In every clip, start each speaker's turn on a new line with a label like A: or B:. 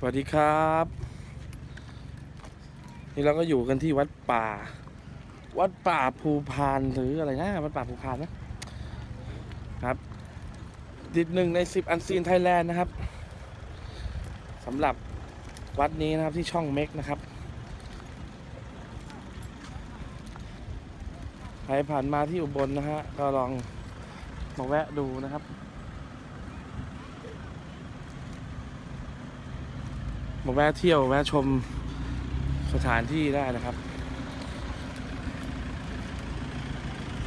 A: สวัสดีครับ นี่เราก็อยู่กันที่วัดป่า วัดป่าภูพานหรืออะไรนะวัดป่าภูพานนะครับติดหนึ่งในสิบอันซีนไทยแลนด์นะครับสำหรับวัดนี้นะครับที่ช่องเม็กนะครับใครผ่านมาที่อุบลนะฮะก็ลองมาแวะดูนะครับ มาแวะเที่ยวแวะชมสถานที่ได้นะครับ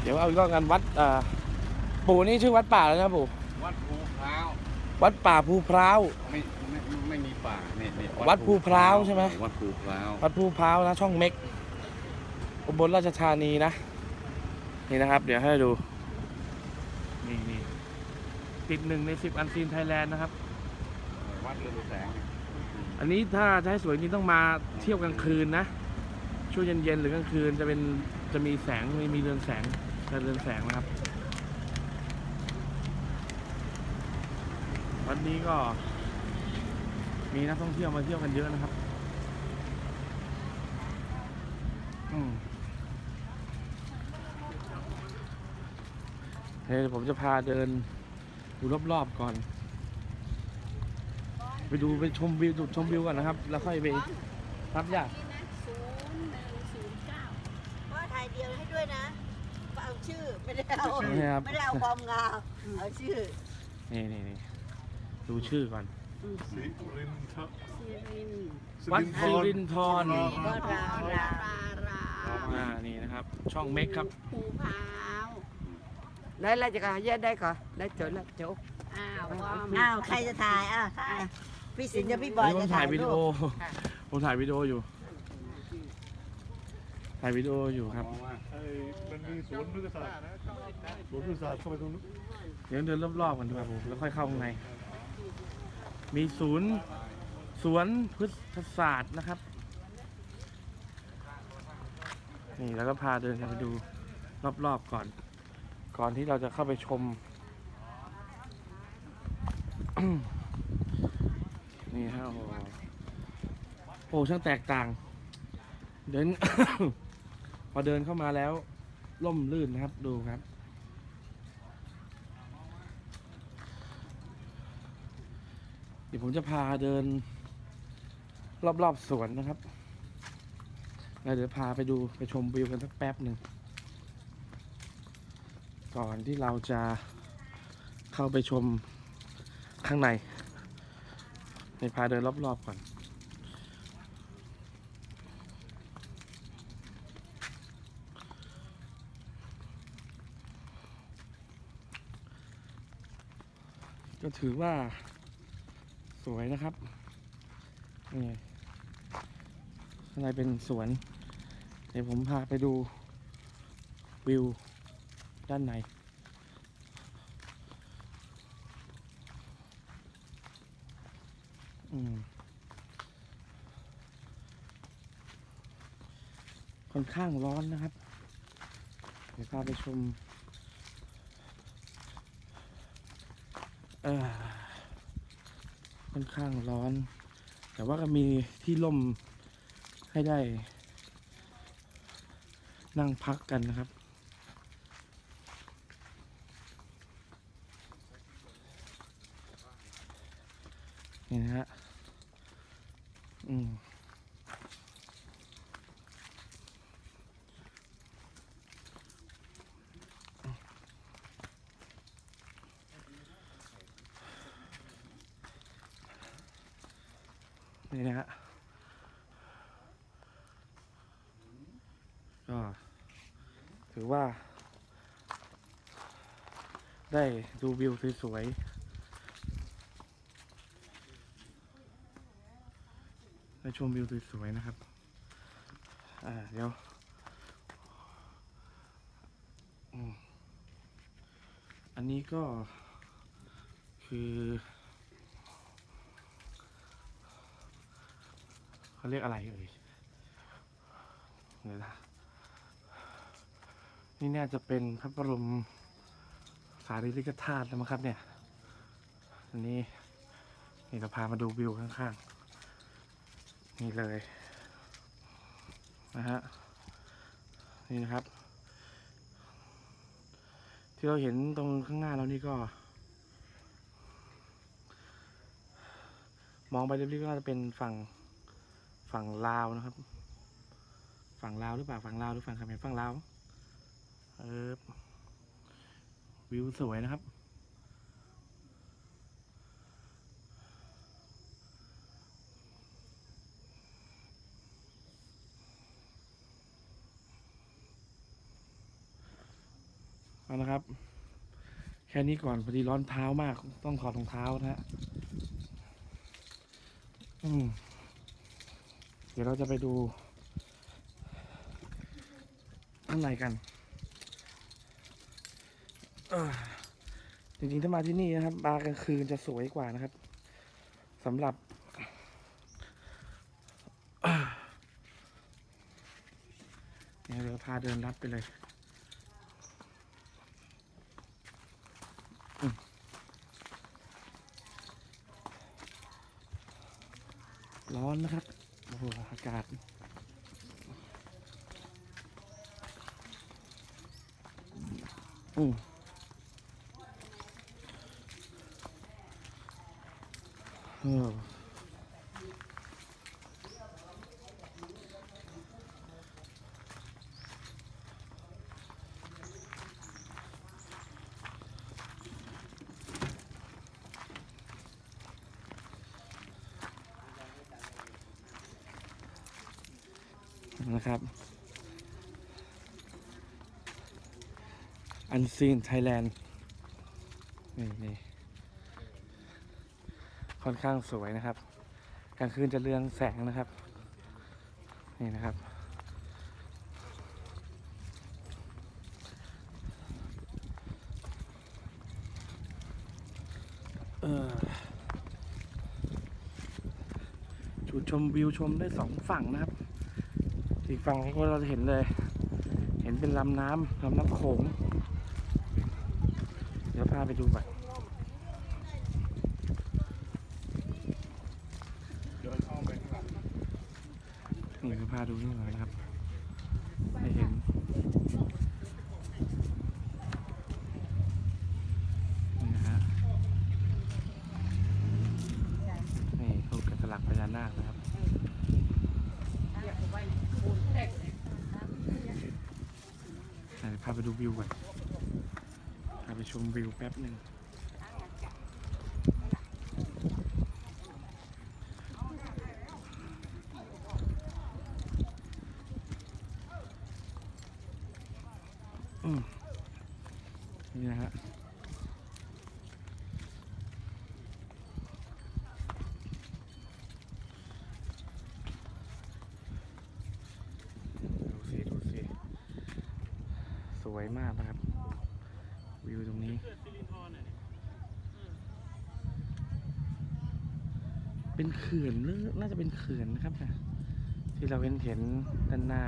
A: เดี๋ยวเอาอีกรอบกันวัดอ่าปู่นี่ชื่อวัดป่าแล้วนะปู่
B: วัดภูพร้าว
A: วัดป่าภูพร้าว
B: ไม่ไม่ไม่มีป่าเนี่ยเนี่ย
A: วัดภูพร้าวใช่ไหม
B: วัดภูพร้าว
A: วัดภูพร้าวนะช่องเม็กอุบลราชธานีนะ นี่นะครับ เดี๋ยวให้ดู นี่นี่ติดหนึ่งในสิบอันซีนไทยแลนด์นะครับ
B: วัดเรืองแสง
A: อันนี้ถ้าจะให้สวยจริงต้องมาเที่ยวกลางคืนนะ ช่วงเย็นๆหรือกลางคืนจะเป็นจะมีแสงมีมีเรืองแสงจะเรืองแสงนะครับ วันนี้ก็ มีนักท่องเที่ยวมาเที่ยวกันเยอะนะครับอืมเดี๋ยวผมจะพาเดินดูรอบๆก่อน ไปดูไปชมวิวจุดชมวิวก่อนนะครับ แล้วค่อยไปรับยา
C: ศูนย์หนึ่งศูนย์เก้าว่าถ่ายเดียวให้ด้วยนะเอาชื่อไม่ได้เอา
A: นี่ครับ
C: ไม่ได้เอาความงามเอาชื่อ
A: นี่นี่นี่ดูชื่อก่อน
D: สิรินท
C: ซีริน
A: วัดสิรินทร
C: วรารารา
A: อ่านี่นะครับ ช่องเม็กครับ
C: ภูพร้าว
E: đấy là chả dễ đây cả đây chỗ là chỗ
C: อ้าวอ้าวใครจะถ่ายอ้าวถ่าย พี่สินกับพี่บอ
A: อัน
C: ย
A: นี้ผม
C: จะ
A: ถ่า
C: ถ่ายย
A: วิดี
C: รู
A: โอ
C: ป
A: ผมถ่ายวิดีโออยู่ ถ่ายวิดีโออยู่ครับ
D: ไอ้มันมีสวนพฤกษศาสตร์สวนพฤกษศาสตร์เข้าไปตรงนู้น
A: เดี๋ยวเดินรอบๆกันดีกว่าผมแล้วค่อยเข้าข้างใน มีศูนย์สวนพฤกษศาสตร์นะครับ นี่แล้วก็พาเดินกันไปดูรอบๆก่อน ก่อนที่เราจะเข้าไปชมนี่ฮะ โอ้โหโอ้ช่างแตกต่าง เดิน พอเดินเข้ามาแล้ว ล่มลื่นนะครับดูครับ เดี๋ยวผมจะพาเดิน รอบๆสวนนะครับแล้วเดี๋ยวพาไปดูไปชมวิวกันสักแป๊บหนึ่ง ก่อนที่เราจะเข้าไปชมข้างใน นพาเดินรอบๆก่อน ก็ถือว่าสวยนะครับ นี่ข้างในเป็นสวน เดี๋ยวผมพาไปดูวิวด้านใน อืม ค่อนข้างร้อนนะครับ เดี๋ยวพาไปชมค่อนข้างร้อน แต่ว่าก็มีที่ร่มให้ได้ นั่งพักกันนะครับนี่นะฮะ อืม นี่นะฮะก็ถือว่า ได้ดูวิวสวยๆได้ชมวิวสวยๆนะครับ อ่า เดี๋ยวอันนี้ก็คือ เขาเรียกอะไรเอ่ยเดี๋ยวนะนี่น่าจะเป็นพระบรมสารีริกธาตุแล้วมั้งครับเนี่ยอันนี้นี่เราพามาดูวิวข้างๆ นี่เลยนะฮะนี่นะครับ ที่เราเห็นตรงข้างหน้าเรานี่ก็ มองไปเรื่อยๆก็น่าจะเป็นฝั่ง ฝั่งลาวนะครับ ฝั่งลาวหรือเปล่าฝั่งลาวหรือฝั่งเขมรฝั่งลาวเออวิวสวยนะครับ เอาละครับ แค่นี้ก่อนพอดีร้อนเท้ามาก ต้องถอดรองเท้านะฮะอืม เดี๋ยวเราจะไปดูข้างในกันจริงๆถ้ามาที่นี่นะครับ บาร์กลางคืนจะสวยกว่านะครับสำหรับเอ่อเนี่ยเดี๋ยวพาเดินรับไปเลยร้อนนะครับ หอากาศอืมเออ นะครับ อันซีนไทยแลนด์นี่นี่ค่อนข้างสวยนะครับ กลางคืนจะเรืองแสงนะครับ นี่นะครับ เออจุดชมวิวชมได้สองฝั่งนะครับ อีกฝั่งก็เราจะเห็นเลย เห็นเป็นลำน้ำลำน้ำโขง เดี๋ยวพาไปดูก่อน
D: เดินเข้าไปข้างหลัง
A: นี่เดี๋ยวพาดูนี่หน่อยนะครับให้เห็นนี่นะฮะนี่รูปกระสลักพญานาคนะครับ เดี๋ย วิวก่อนพาไปชมวิวแป๊บหนึ่งอืมนี่นะฮะ ดูสิ ดูสิ ส วยมากนะครับ วิวตรงนี้ เป็นเขื่อนหรือน่าจะเป็นเขื่อนนะครับนะที่เราเห็นเห็นด้านหน้า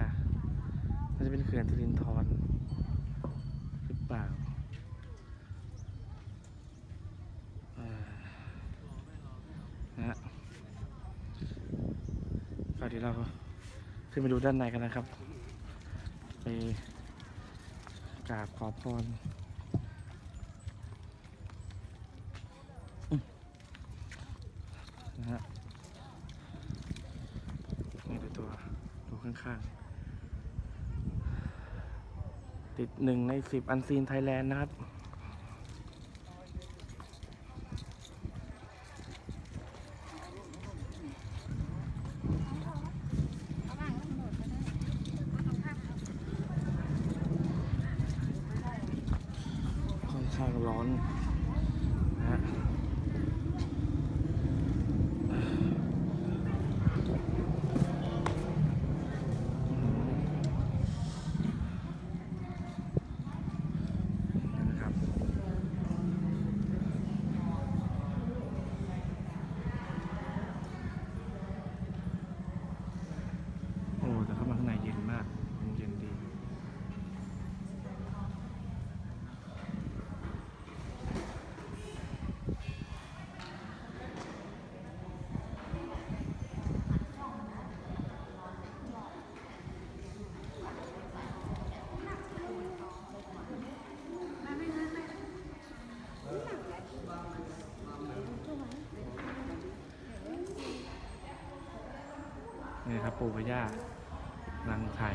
A: น่าจะเป็นเขื่อนสิรินธรหรือเปล่านะฮะก็เดี๋ยวเราขึ้นไปดูด้านในกันนะครับ ไป กราบขอพรนะฮะนี่ดูตัวดูข้างๆ ติดหนึ่งในสิบอันซีนไทยแลนด์นะครับ ข้างร้อนนะฮะนี่นะครับ โอ้ แต่เข้ามาข้างในเย็นมาก เย็นดี นี่ครับปู่กับย่า